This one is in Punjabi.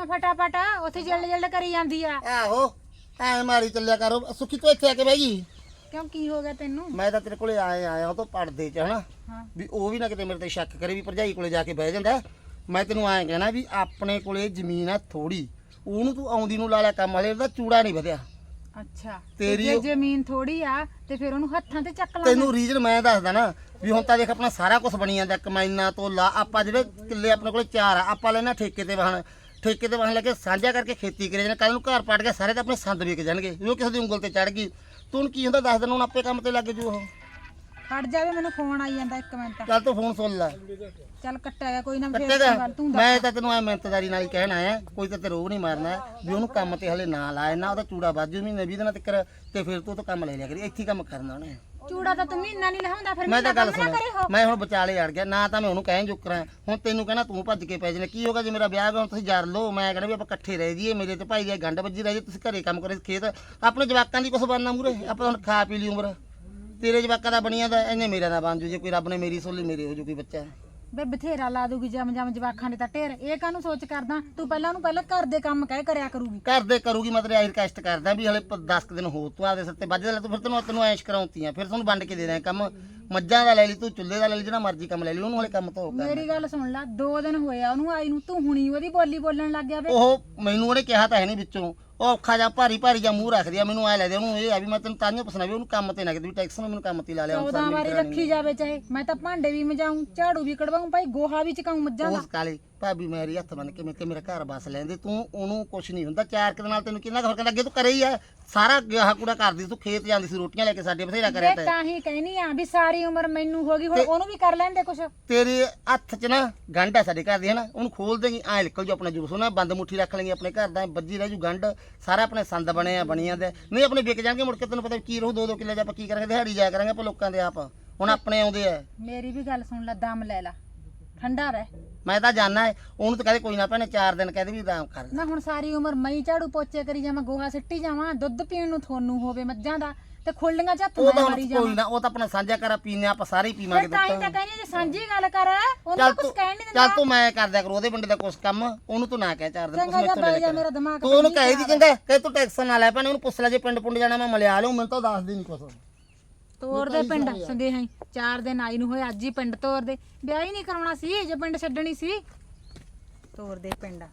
ਕੰਮ ਫਟਾਫਟ ਉੱਥੇ ਜਲਦ ਜਲਦ ਕਰੀ ਜਾਂਦੀ ਆ। ਆਹੋ ਐ ਮਾਰੀ ਚੱਲਿਆ ਕਰੋ। ਸੁਖੀ ਤੂੰ ਇੱਥੇ ਆ ਕੇ ਬਹਿ ਗਈ? ਕਿਉਂ ਕੀ ਹੋ ਗਿਆ ਤੈਨੂੰ? ਮੈਂ ਤਾਂ ਤੇਰੇ ਕੋਲੇ ਆਏ ਆਇਆ ਉਹ ਤੋਂ ਪੜਦੇ ਚ ਹਨਾ? ਹਾਂ। ਵੀ ਉਹ ਵੀ ਨਾ ਕਿਤੇ ਮੇਰੇ ਤੇ ਸ਼ੱਕ ਕਰੇ ਵੀ ਭਰਜਾਈ ਕੋਲੇ ਜਾ ਕੇ ਬਹਿ ਜਾਂਦਾ। ਮੈਂ ਤੈਨੂੰ ਐਂ ਕਹਿਣਾ ਵੀ ਆਪਣੇ ਕੋਲੇ ਜ਼ਮੀਨ ਆ ਥੋੜੀ ਉਹਨੂੰ ਤੂੰ ਆਉਂਦੀ ਨੂੰ ਲਾ ਲਿਆ ਕੰਮ ਵਾਲੇ ਦਾ ਚੂੜਾ ਨਹੀਂ ਵਧਿਆ। ਅੱਛਾ ਤੇ ਤੇਰੀ ਜੇ ਉਹ- ਜ਼ਮੀਨ ਥੋੜੀ ਆ ਤੇ ਫਿਰ ਉਹਨੂੰ ਹੱਥਾਂ ਤੇ ਚੱਕ ਲਾ ਤੈਨੂੰ ਰੀਜਨ ਮੈਂ ਦੱਸਦਾ ਨਾ ਵੀ ਹੁਣ ਤਾਂ ਦੇਖ ਆਪਣਾ ਸਾਰਾ ਕੁਝ ਬਣੀ ਜਾਂਦਾ ਕਮਾਈਨਾ ਤੋਂ ਲਾ ਆਪਾਂ ਜਿਹੜੇ ਕਿੱਲੇ ਆਪਣੇ ਕੋਲੇ ਚਾਰ ਆ ਆਪਾਂ ਲੈਣਾ ਠੇਕੇ ਤੇ ਵਾਹਣ। ਠੇਕੇ ਤੇ ਵਾਹਣ ਲੈ ਕੇ ਸਾਂਝਾ ਕਰਕੇ ਖੇਤੀ ਕਰੇ ਜਾਣਾ ਕੱਲ ਨੂੰ ਘਰ ਪਟ ਗਿਆ ਸਾਰੇ ਤਾਂ ਆਪਣੇ ਸੰਦ ਵਿਕ ਜਾਣਗੇ। ਜੋ ਕਿਸੇ ਦੀ ਉਂਗਲ ਤੇ ਚੜ ਗਈ। ਤੂੰ ਕੀ ਹੁੰਦਾ ਦੱਸ ਦਿਨ ਹੁਣ ਆਪੇ ਕੰਮ ਤੇ ਲੱਗ ਜੂ ਉਹ। ਖੜ ਜਾਵੇ ਮੈਨੂੰ ਫੋਨ ਆਈ ਜਾਂਦਾ ਇੱਕ ਮਿੰਟ। ਚੱਲ ਤੂੰ ਫੋਨ ਸੁਣ ਲੈ। ਚੱਲ ਕੱਟਿਆ ਗਿਆ ਕੋਈ ਨਾ ਫੇਰ ਗੱਲ ਤੂੰ ਦੱਸ। ਮੈਂ ਤਾਂ ਤੈਨੂੰ ਐ ਮਿਹਨਤਦਾਰੀ ਨਾਲ ਹੀ ਕਹਿਣਾ ਆ ਕੋਈ ਤਾਂ ਤੇ ਰੋਗ ਨਹੀਂ ਮਾਰਨਾ ਵੀ ਉਹਨੂੰ ਕੰਮ ਤੇ ਹਲੇ ਨਾ ਲਾਏ ਨਾ ਉਹਦਾ ਚੂੜਾ ਬਾਜੂ ਮਹੀਨੇ 20 ਦਿਨਾਂ ਤੱਕ ਤੇ ਫਿਰ ਤੂੰ ਤਾਂ ਕੰਮ ਲੈ ਲਿਆ ਕਰੀ ਇੱਥੇ ਕੰਮ ਕਰਨਾ ਉਹਨੇ। ਚੂੜਾ ਤਾਂ ਤੂੰ ਮਹੀਨਾ ਨਹੀਂ ਲਹਾਉਂਦਾ ਫਿਰ ਮੈਂ ਤਾਂ ਗੱਲ ਨਾ ਸੁਣ ਮੈਂ ਹੁਣ ਵਿਚਾਲੇ ਅੜ ਗਿਆ ਨਾ ਤਾਂ ਮੈਂ ਉਹਨੂੰ ਕਹਿਣ ਜੁਕਰਾਂ ਹੁਣ ਤੈਨੂੰ ਕਹਿਣਾ ਤੂੰ ਭੱਜ ਕੇ ਪੈ ਜਾਣਾ। ਕੀ ਹੋਗਾ ਜੇ ਮੇਰਾ ਵਿਆਹ ਗਿਆ ਤੁਸੀਂ ਜਰ ਲਓ। ਮੈਂ ਕਹਿੰਦਾ ਵੀ ਆਪਾਂ ਇਕੱਠੇ ਰਹਿ ਜਾਈਏ ਮੇਰੇ ਤੇ ਭਾਈ ਦੀ ਗੰਢ ਵੱਜੀ ਰਹਿ ਜਾਏ ਤੁਸੀਂ ਘਰੇ ਕੰਮ ਕਰੇ ਖੇਤ। ਆਪਣੇ ਜਵਾਕਾਂ ਦੀ ਕੁਛ ਬਣਨਾ ਮੂਰੇ ਆਪਾਂ ਹੁਣ ਖਾ ਪੀ ਲਈ ਉਮਰ। ਤੇਰੇ ਜਵਾਕਾਂ ਦਾ ਬਣੀਆਂ ਦਾ ਇਹਨੇ ਮੇਰਾ ਦਾ ਬਣ ਜੂ ਜੇ ਕੋਈ ਰੱਬ ਨੇ ਮੇਰੀ ਸੋਲੀ ਮੇਰੇ ਹੋ ਜੂ ਕੋਈ ਬੱਚਾ। ਬੇ ਬਥੇਰਾ ਲਾ ਦੂਗੀ ਜਮ ਜਮ ਜਵਾਖਾਂ ਦੇ ਤਾਂ ਢੇਰ। ਇਹ ਕਾਹਨੂੰ ਸੋਚ ਕਰਦਾ? ਤੂੰ ਪਹਿਲਾਂ ਉਹਨੂੰ ਪਹਿਲਾਂ ਘਰ ਦੇ ਕੰਮ ਕਹਿ ਕਰਿਆ ਕਰੂਗੀ। ਘਰ ਦੇ ਕਰੂਗੀ ਮਤਲਬ ਆਈ ਰਿਕਵੈਸਟ ਕਰਦਾ ਵੀ ਹਲੇ 10 ਦਿਨ ਹੋ ਤੂੰ ਆਪਦੇ ਸਿਰ ਤੇ ਵੱਜ ਲੈ ਤੂੰ ਫਿਰ ਤੈਨੂੰ ਤੈਨੂੰ ਐਸ਼ ਕਰਾਉਂਤੀਆਂ ਫਿਰ ਤੁਹਾਨੂੰ ਵੰਡ ਕੇ ਦੇ ਦੇਣਾ ਕੰਮ। ਮੱਝਾਂ ਦਾ ਲੈ ਲਈ ਤੂੰ ਚੁੱਲ੍ਹੇ ਦਾ ਲੈ ਲਈ ਜਿਹੜਾ ਮਰਜ਼ੀ ਕੰਮ ਲੈ ਲਈ ਉਹਨੂੰ ਹਲੇ ਕੰਮ ਤੋਂ ਕਰ ਮੇਰੀ ਗੱਲ ਸੁਣ ਲੈ ਦੋ ਦਿਨ ਹੋਏ ਆ ਉਹਨੂੰ ਆਈ ਨੂੰ ਤੂੰ ਹੁਣੀ ਉਹਦੀ ਬੋਲੀ ਬੋਲਣ ਲੱਗ ਗਿਆ ਵੇ। ਉਹ ਮੈਨੂੰ ਉਹਨੇ ਕਿਹਾ ਤਾਂ ਹੈ ਨਹੀਂ ਵਿੱਚੋਂ। ਉਹ ਔਖਾ ਜਾਂ ਭਾਰੀ ਭਾਰੀ ਜਾਂ ਮੂੰਹ ਰੱਖਦੀ ਆ ਮੈਨੂੰ ਐ ਲੱਗਦਾ ਉਹਨੂੰ ਇਹ ਆ ਵੀ ਮੈਂ ਤੈਨੂੰ ਤਾਂ ਨਹੀਂ ਪੁੱਛਣਾ ਵੀ ਉਹਨੂੰ ਕੰਮ ਤੇ ਨਾ ਕਿਤੇ ਵੀ ਟੈਕਸ ਨੂੰ ਮੈਨੂੰ ਕੰਮ ਤੇ ਲਾ ਲਿਆ ਹੁਣ 14 ਸਾਰੀ ਵਾਰੀ ਕਰਾਉਣੀ ਰੱਖੀ ਜਾਵੇ ਚਾਹੇ ਮੈਂ ਤਾਂ ਭਾਂਡੇ ਵੀ ਮਜਾਉਂ ਝਾੜੂ ਵੀ ਕਢਵਾਉਂ ਭਾਈ ਗੋਹਾ ਵੀ ਚਕਾਉਂ ਮੱਝਾਂ ਦਾ। ਉਸ ਕਾਲੇ ਭਾਬੀ ਮੇਰੀ ਹੱਥ ਬੰਨ ਕੇ ਮੈਂ ਕਿ ਮੇਰਾ ਘਰ ਬਸ ਲੈਂਦੇ ਤੂੰ ਉਹਨੂੰ ਕੁਛ ਨਹੀਂ ਹੁੰਦਾ ਚਾਰ ਕੁ ਦਿਨ ਨਾਲ ਤੈਨੂੰ ਕਿੰਨਾ ਕੁ ਫ਼ਰਕ ਲੱਗੇ ਤੂੰ ਕਰੇ ਹੀ ਆ। ਸਾਰਾ ਗਾਹ ਕੂੜਾ ਕਰਦੀ ਤੂੰ ਖੇਤ ਜਾਂਦੀ ਸੀ ਰੋਟੀਆਂ ਲੈ ਕੇ ਸਾਡੇ ਬਥੇਰਾ ਕਰਿਆ ਇਹ ਤਾ। ਤਾਂ ਹੀ ਕਹਿਨੀ ਆ ਵੀ ਸਾਰੀ ਉਮਰ ਮੈਨੂੰ ਹੋ ਗਈ ਹੁਣ ਉਹਨੂੰ ਵੀ ਕਰ ਲੈਂਦੇ ਕੁਛ। ਤੇਰੇ ਹੱਥ 'ਚ ਨਾ ਗੰਢ ਆ ਸਾਡੇ ਘਰ ਦੀ ਹੈ ਨਾ ਉਹਨੂੰ ਖੋਲ ਦੇਗੀ ਐ ਨਿਕਲ ਜੂ ਆਪਣਾ ਜੂਸ ਉਹਨਾਂ ਬੰਦ ਮੁੱਠੀ ਰੱਖ ਲੈਂਗੇ ਆਪਣੇ ਘਰ ਦਾ ਵੱਜੀ ਰਹਿ ਜੂ ਗੰਢ ਸਾਰਾ ਆਪਣੇ ਸੰਦ ਬਣੇ ਆ ਬਣੀਆਂ ਦੇ। ਨਹੀਂ ਆਪਣੇ ਵਿਕ ਜਾਣਗੇ ਮੁੜ ਕੇ ਤੈਨੂੰ ਪਤਾ ਕੀ ਰਹੂ ਦੋ ਦੋ ਕਿੱਲੇ ਜਾਂ ਆਪਾਂ ਕੀ ਕਰਾਂਗੇ ਦਿਹਾੜੀ ਜਾਇਆ ਕਰਾਂਗੇ ਆਪਾਂ ਲੋਕਾਂ ਦੇ ਆਪ। ਹੁਣ ਆਪਣੇ ਆਉਂਦੇ ਆ। ਮੇਰੀ ਵੀ ਗੱਲ ਸੁਣ ਲੈ ਦਮ ਲੈ ਲੈ। ਠੰਡਾ ਰਹਿ। ਮੈਂ ਤਾਂ ਜਾਣਾ ਹੈ ਉਹਨੂੰ ਤਾਂ ਕਹਦੇ ਕੋਈ ਨਾ ਭੈਣੇ ਚਾਰ ਦਿਨ ਕਹਦੇ ਵੀ ਆਰਾਮ ਕਰ। ਲੈ ਨਾ ਹੁਣ ਸਾਰੀ ਉਮਰ ਮਈ ਝਾੜੂ ਪੋਚੇ ਕਰੀ ਜਾਵਾਂ ਗੋਹਾ ਸਿੱਟੀ ਜਾਵਾਂ ਦੁੱਧ ਪੀਣ ਨੂੰ ਤੁਹਾਨੂੰ ਹੋਵੇ ਮੱਝਾਂ ਦਾ ਤੇ ਖੁੱਲੀਆਂ ਚ ਹੱਥ ਉਹ ਮੈਂ ਤਾਂ ਮਾਰੀ ਹੁਣ ਜਾਵਾਂ। ਕੋਈ ਨਾ ਉਹ ਤਾਂ ਆਪਣਾ ਸਾਂਝਾ ਕਰਾ ਪੀਨੇ ਆਪਾਂ ਸਾਰੇ ਹੀ ਪੀਵਾਂਗੇ ਫਿਰ ਤਾਂ ਹੀ ਦੁੱਧ। ਤਾਂ ਕਹਿੰਦੀ ਜੇ ਸਾਂਝੀ ਗੱਲ ਕਰ ਉਹਨੂੰ ਚੱਲ ਕੁਝ ਤੂੰ ਕਹਿਣ ਨਹੀਂ ਦਿੰਦਾ। ਚੱਲ ਤੂੰ ਮੈਂ ਕਰਦਿਆ ਕਰ ਉਹਦੇ ਬੰਦੇ ਦਾ ਕੁਛ ਕੰਮ ਉਹਨੂੰ ਤੂੰ ਨਾ ਕਹਿ ਚਾਰ ਦਿਨ ਕੁਛ ਚੰਗਾ ਜਾ ਮੈਥੋਂ ਲੈ ਬੈ ਜਾ ਲੈ ਮੇਰਾ ਦਿਮਾਗ ਤੂੰ ਉਹਨੂੰ ਕਹੇ ਦੀ ਚੰਗਾ ਕਹੇ ਤੂੰ ਟੈਕਸ ਨਾ ਲੈ ਪੈਣੇ ਉਹਨੂੰ ਪੁੱਛ ਲੈ ਜੇ ਪਿੰਡ ਪੁੰਡ ਜਾਣਾ ਮੈਂ ਮਲਿਆ ਲਿਓ ਮੈਨੂੰ ਤਾਂ ਦੱਸ ਦੇ ਨਹੀਂ ਕੁਛ। ਤੋਰ ਦੇ ਪਿੰਡ ਸੰਦੇਹਾਂ ਹੀ। ਚਾਰ ਦਿਨ ਆਈ ਨੂੰ ਹੋਏ ਅੱਜ ਹੀ ਪਿੰਡ ਤੋਰ ਦੇ। ਵਿਆਹ ਹੀ ਨਹੀਂ ਕਰਾਉਣਾ ਸੀ ਜੇ ਪਿੰਡ ਛੱਡਣੀ ਸੀ। ਤੋਰ ਦੇ ਪਿੰਡ।